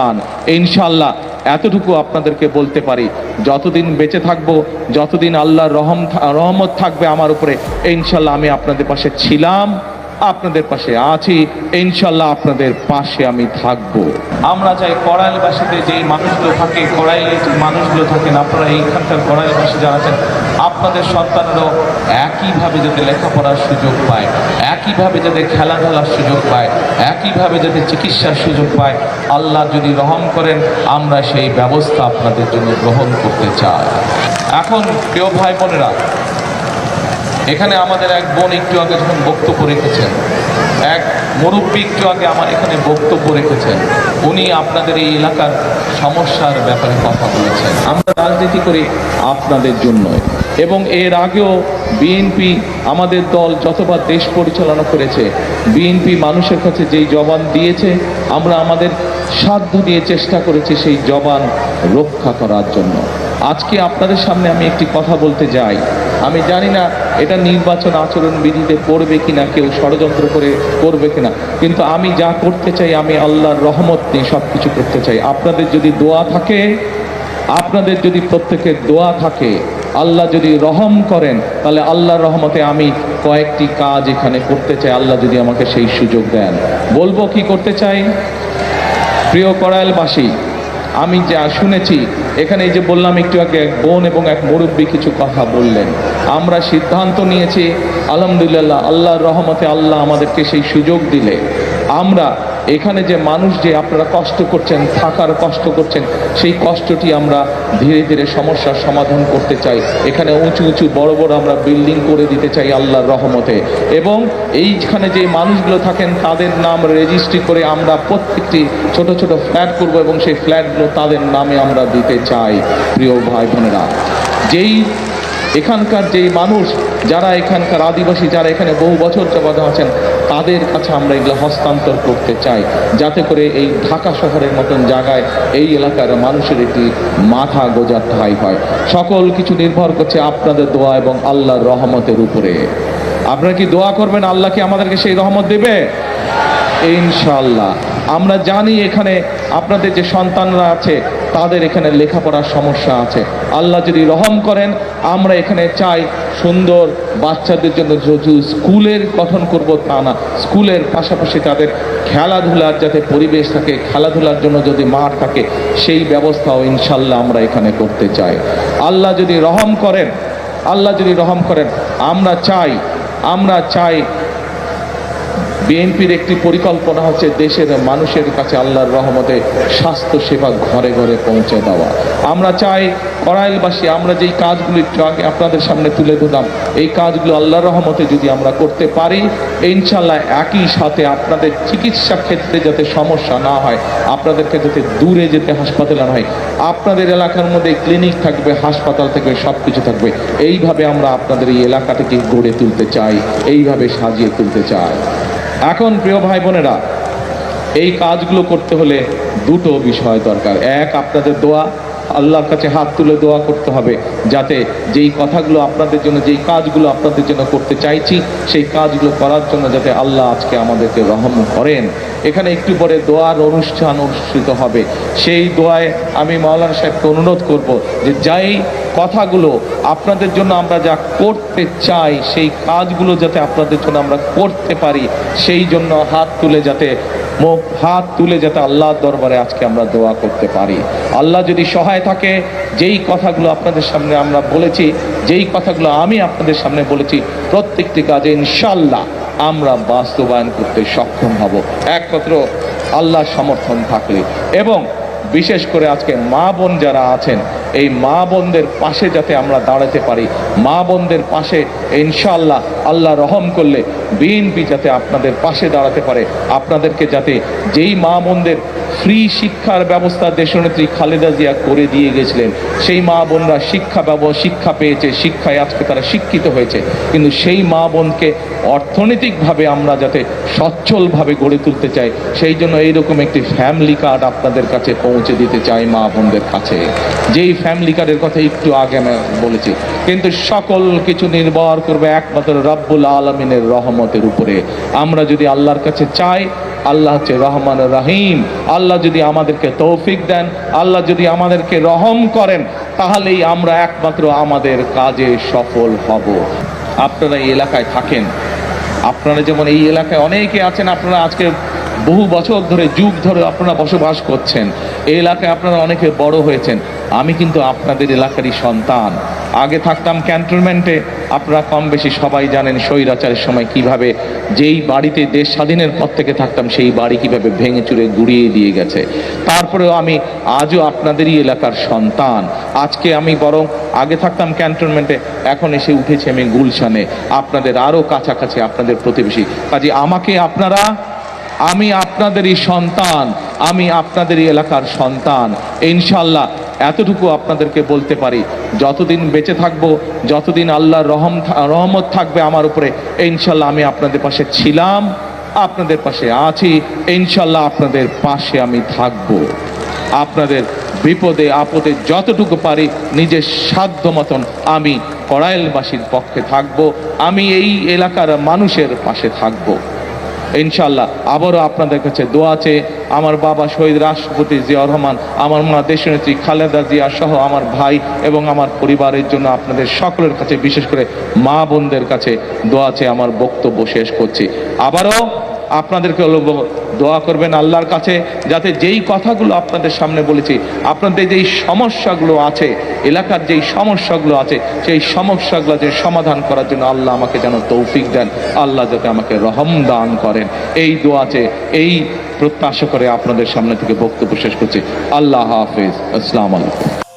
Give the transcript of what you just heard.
চান ইনশাল্লাহ এতটুকু আপনাদেরকে বলতে পারি। যতদিন বেঁচে থাকব, যতদিন আল্লাহর রহম রহমত থাকবে আমার উপরে ইনশাল্লাহ আমি আপনাদের পাশে ছিলাম, আপনাদের পাশে আছি ইনশাল্লাহ আপনাদের পাশে আমি থাকব। আমরা চাই কড়াইলবাসীতে যেই মানুষগুলো থাকে কড়াইলে যে মানুষগুলো থাকেন, আপনারা এইখানকার কড়াইলবাসী যারা আছেন আপনাদের সন্তানেরও একইভাবে যাতে লেখাপড়ার সুযোগ পায়, একইভাবে যাতে খেলাধুলার সুযোগ পায়, একইভাবে যাতে চিকিৎসার সুযোগ পায়, আল্লাহ যদি রহম করেন, আমরা সেই ব্যবস্থা আপনাদের জন্য গ্রহণ করতে চাই। এখন প্রিয় ভাই বোনেরা, এখানে আমাদের এক বোন একটু আগে যখন বক্তব্য রেখেছেন, এক মুরব্বী একটু আগে আমার এখানে বক্তব্য রেখেছেন। উনি আপনাদের এই এলাকার সমস্যার ব্যাপারে কথা বলেছেন। আমরা রাজনীতি করি আপনাদের জন্য এবং এর আগেও বিএনপি আমাদের দল যতবার দেশ পরিচালনা করেছে বিএনপি মানুষের কাছে যেই জবান দিয়েছে, আমরা আমাদের সাধ্য দিয়ে চেষ্টা করেছি সেই জবান রক্ষা করার জন্য। আজকে আপনাদের সামনে আমি একটি কথা বলতে যাই। আমি জানি না এটা নির্বাচন আচরণ বিধিতে পড়বে কিনা, কেউ ষড়যন্ত্র করে করবে কিনা। কিন্তু আমি যা করতে চাই, আমি আল্লাহর রহমত নিয়ে সব কিছু করতে চাই। আপনাদের যদি দোয়া থাকে, আপনাদের যদি প্রত্যেকের দোয়া থাকে, আল্লাহ যদি রহম করেন, তাহলে আল্লাহর রহমতে আমি কয়েকটি কাজ এখানে করতে চাই। আল্লাহ যদি আমাকে সেই সুযোগ দেন। বলব কি করতে চাই? প্রিয় করাইলবাসী আমি যা শুনেছি, এখানে এই যে বললাম একটু আগে এক বোন এবং এক মুরব্বী কিছু কথা বললেন। আমরা সিদ্ধান্ত নিয়েছি, আলহামদুলিল্লাহ, আল্লাহর রহমতে আল্লাহ আমাদেরকে সেই সুযোগ দিলে। আমরা এখানে যে মানুষ যে আপনারা কষ্ট করছেন, থাকার কষ্ট করছেন, সেই কষ্টটি আমরা ধীরে ধীরে সমস্যার সমাধান করতে চাই। এখানে উঁচু উঁচু বড় বড় আমরা বিল্ডিং করে দিতে চাই আল্লাহর রহমতে। এবং এইখানে যে মানুষগুলো থাকেন, তাদের নাম রেজিস্ট্রি করে আমরা প্রত্যেকটি ছোট ছোট ফ্ল্যাট করব এবং সেই ফ্ল্যাটগুলো তাদের নামে আমরা দিতে চাই। প্রিয় ভাই বোনেরা, যেই এখানকার যেই মানুষ, যারা এখানকার আদিবাসী, যারা এখানে বহু বছর যাবত আছেন, তাদের কাছে আমরা এগুলো হস্তান্তর করতে চাই। যাতে করে এই ঢাকা শহরের মতন জায়গায় এই এলাকার মানুষের একটি মাথা গোজার ঠাই হয়। সকল কিছু নির্ভর করছে আপনাদের দোয়া এবং আল্লাহর রহমতের উপরে। আপনারা কি দোয়া করবেন? আল্লাহ কি আমাদেরকে সেই রহমত দেবে? ইনশাল্লাহ আমরা জানি এখানে আপনাদের যে সন্তানরা আছে তাদের এখানে লেখাপড়ার সমস্যা আছে। আল্লাহ যদি রহম করেন, আমরা এখানে চাই সুন্দর বাচ্চাদের জন্য শুধু স্কুলের গঠন করব তা না। স্কুলের পাশাপাশি তাদের খেলাধুলার যাতে পরিবেশ থাকে, খেলাধুলার জন্য যদি মাঠ থাকে, সেই ব্যবস্থাও ইনশাল্লাহ আমরা এখানে করতে চাই। আল্লাহ যদি রহম করেন, আল্লাহ যদি রহম করেন, আমরা চাই আমরা চাই বিএনপির একটি পরিকল্পনা হচ্ছে দেশের মানুষের কাছে আল্লাহর রহমতে স্বাস্থ্য সেবা ঘরে ঘরে পৌঁছে দেওয়া। আমরা চাই কড়াইলবাসী আমরা যেই কাজগুলো আপনাদের সামনে তুলে ধরলাম, এই কাজগুলো আল্লাহর রহমতে যদি আমরা করতে পারি ইনশাল্লাহ একই সাথে আপনাদের চিকিৎসা ক্ষেত্রে যাতে সমস্যা না হয়, আপনাদেরকে যাতে দূরে যেতে হাসপাতালে না হয়, আপনাদের এলাকার মধ্যে ক্লিনিক থাকবে, হাসপাতাল থাকবে সব কিছু থাকবে, এইভাবে আমরা আপনাদের এই এলাকাটাকে গড়ে তুলতে চাই, এইভাবে সাজিয়ে তুলতে চাই। এখন প্রিয় ভাই বোনেরা এই কাজগুলো করতে হলে দুটো বিষয় দরকার। এক, আপনাদের দোয়া, আল্লাহর কাছে হাত তুলে দোয়া করতে হবে, যাতে যেই কথাগুলো আপনাদের জন্য, যেই কাজগুলো আপনাদের জন্য করতে চাইছি, সেই কাজগুলো করার জন্য যাতে আল্লাহ আজকে আমাদেরকে রহম করেন। এখানে একটু পরে দোয়ার অনুষ্ঠান অনুষ্ঠিত হবে। সেই দোয়ায় আমি মাওলানা সাহেবকে অনুরোধ করব যে, যাই কথাগুলো আপনাদের জন্য আমরা যা করতে চাই, সেই কাজগুলো যাতে আপনাদের জন্য আমরা করতে পারি, সেই জন্য হাত তুলে যাতে, মুখ, হাত তুলে যাতে আল্লাহর দরবারে আজকে আমরা দোয়া করতে পারি। আল্লাহ যদি সহায় থাকে, যেই কথাগুলো আপনাদের সামনে আমরা বলেছি, যেই কথাগুলো আমি আপনাদের সামনে বলেছি, প্রত্যেকটি কাজে ইনশাল্লাহ আমরা বাস্তবায়ন করতে সক্ষম হব। একমাত্র আল্লাহর সমর্থন থাকলে। এবং বিশেষ করে আজকে মা বোন যারা আছেন এই মা বোনদের পাশে যাতে আমরা দাঁড়াতে পারি। মা বোনদের পাশে ইনশাআল্লাহ আল্লাহ রহম করলে বিএনপি যাতে আপনাদের পাশে দাঁড়াতে পারে। আপনাদেরকে যাতে যেই মা বোনদের ফ্রি শিক্ষার ব্যবস্থা দেশনেত্রী খালেদা জিয়া করে দিয়ে গেছিলেন। সেই মা বোনরা শিক্ষা ব্যব, শিক্ষা পেয়েছে, শিক্ষায় আজকে তারা শিক্ষিত হয়েছে। কিন্তু সেই মা বোনকে অর্থনৈতিকভাবে আমরা যাতে সচ্ছলভাবে গড়ে তুলতে চাই, সেই জন্য এইরকম একটি ফ্যামিলি কার্ড আপনাদের কাছে পৌঁছে দিতে চাই মা বোনদের কাছে। যেই ফ্যামিলি কার্ডের কথা একটু আগে আমি বলেছি, কিন্তু সকল কিছু নির্ভর করবে একমাত্র রব্বুল আলমিনের রহমতের উপরে। আমরা যদি আল্লাহর কাছে চাই আল্লাহ হচ্ছে রহমান রাহিম। আল্লাহ যদি আমাদেরকে তৌফিক দেন, আল্লাহ যদি আমাদেরকে রহম করেন, তাহলেই আমরা একমাত্র আমাদের কাজে সফল হব। আপনারা এই এলাকায় থাকেন। আপনারা যেমন এই এলাকায় অনেকে আছেন, আপনারা আজকে বহু বছর ধরে, যুগ ধরে আপনারা বসবাস করছেন। এই এলাকায় আপনারা অনেকে বড় হয়েছেন। আমি কিন্তু আপনাদের এলাকারই সন্তান। আগে থাকতাম ক্যান্টনমেন্টে আপনারা কম বেশি সবাই জানেন স্বৈরাচারের সময় কীভাবে যেই বাড়িতে দেশ স্বাধীনের পর থেকে থাকতাম, সেই বাড়ি কীভাবে ভেঙে চুরে গুড়িয়ে দিয়ে গেছে। তারপরেও আমি আজও আপনাদেরই এলাকার সন্তান। আজকে আমি বরং আগে থাকতাম ক্যান্টনমেন্টে, এখন এসে উঠেছি আমি গুলশানে। আপনাদের আরও কাছাকাছি আপনাদের প্রতিবেশী। কাজে আমাকে আপনারা, আমি আপনাদেরই সন্তান, আমি আপনাদেরই এলাকার সন্তান। ইনশাল্লাহ এতটুকু আপনাদেরকে বলতে পারি, যতদিন বেঁচে থাকব, যতদিন আল্লাহর রহম রহমত থাকবে আমার উপরে, ইনশাল্লাহ আমি আপনাদের পাশে ছিলাম, আপনাদের পাশে আছি, ইনশাল্লাহ আপনাদের পাশে আমি থাকব। আপনাদের বিপদে, আপদে যতটুকু পারি, নিজের সাধ্য মতন আমি কড়াইলবাসীর পক্ষে থাকব, আমি এই এলাকার মানুষের পাশে থাকব। ইনশাল্লাহ আবারও আপনাদের কাছে দোয়া আছে আমার বাবা শহীদ রাষ্ট্রপতি জিয়া রহমান, আমার মা দেশনেত্রী খালেদা জিয়া সহ আমার ভাই এবং আমার পরিবারের জন্য আপনাদের সকলের কাছে, বিশেষ করে মা বোনদের কাছে দোয়া আছে আমার বক্তব্য শেষ করছি। আবারও আপনাদেরকে দোয়া করবেন আল্লাহর কাছে, যাতে যেই কথাগুলো আপনাদের সামনে বলেছি, আপনাদের যেই সমস্যাগুলো আছে, এলাকার যেই সমস্যাগুলো আছে, সেই সমস্যাগুলো যে সমাধান করার জন্য আল্লাহ আমাকে যেন তৌফিক দেন, আল্লাহ যাতে আমাকে রহম দান করেন। এই দোয়াতে এই প্রত্যাশা করে আপনাদের সামনে থেকে বক্তব্য শেষ করছি। আল্লাহ হাফিজ। আসসালামু আলাইকুম।